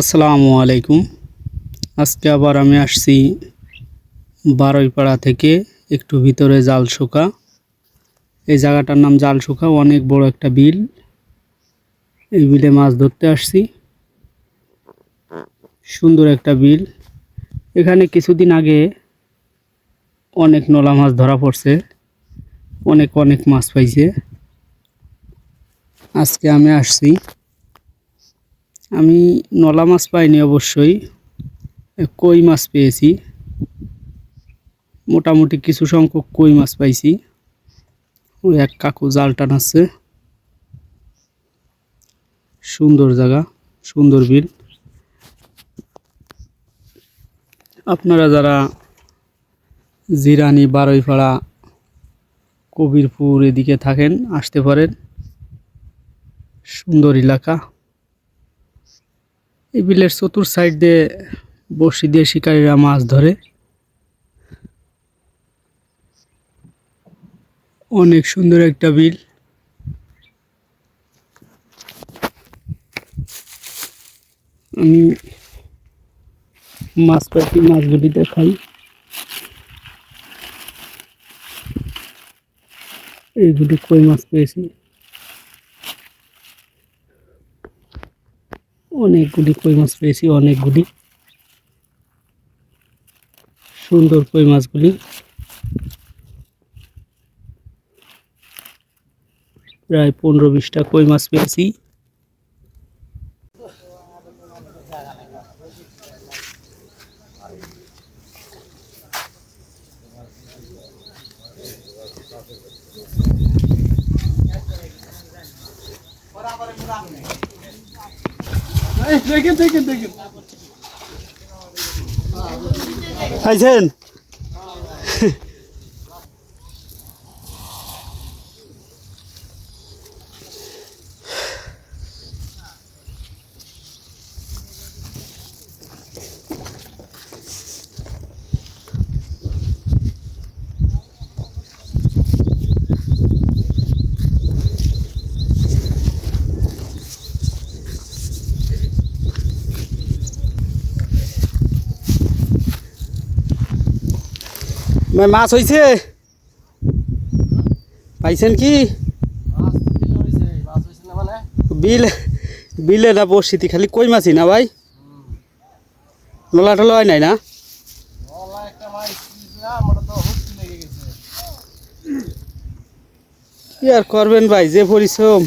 আসসালামু আলাইকুম। আজকে আবার আমি আসছি বারোইপাড়া থেকে একটু ভিতরে জালসুকা এই জায়গাটার নাম জালসুকা অনেক বড় একটা বিল। এই বিলে মাছ ধরতে আসছি। সুন্দর একটা বিল। এখানে কিছুদিন আগে অনেক নলা মাছ ধরা পড়ছে। অনেক অনেক মাছ পাইছে। আজকে আমি আসছি আমি নলা মাছ পাইনি অবশ্যই, কই মাছ পেয়েছি। মোটামুটি কিছু সংখ্যক কই মাছ পাইছি। ওই এক কাকু জাল টানাচ্ছে। সুন্দর জায়গা, সুন্দর বিল আপনারা যারা জিরানি, বারৈপাড়া, কবিরপুর এদিকে থাকেন, আসতে পারেন। সুন্দর এলাকা। এই বিলের চতুর সাইড দিয়ে বড়শি দিয়ে শিকারীরা মাছ ধরে। অনেক সুন্দর একটা বিল। আমি মাছ পাখি মাছগুলি দেখাই। এইগুলি কই মাছ পেয়েছি? অনেকগুলি কই মাছ পেয়েছি অনেকগুলি। সুন্দর কই মাছগুলি। প্রায় পনেরো বিশটা কই মাছ পেয়েছি। দেখেন দেখেন দেখেন খাইছেন মাছ হয়েছে পাইছেন কি? বিল বিলে না বসিতি খালি কই মাছই না ভাই? নলা টলা হয় নাই না? কি আর করবেন ভাই যে পরিশ্রম।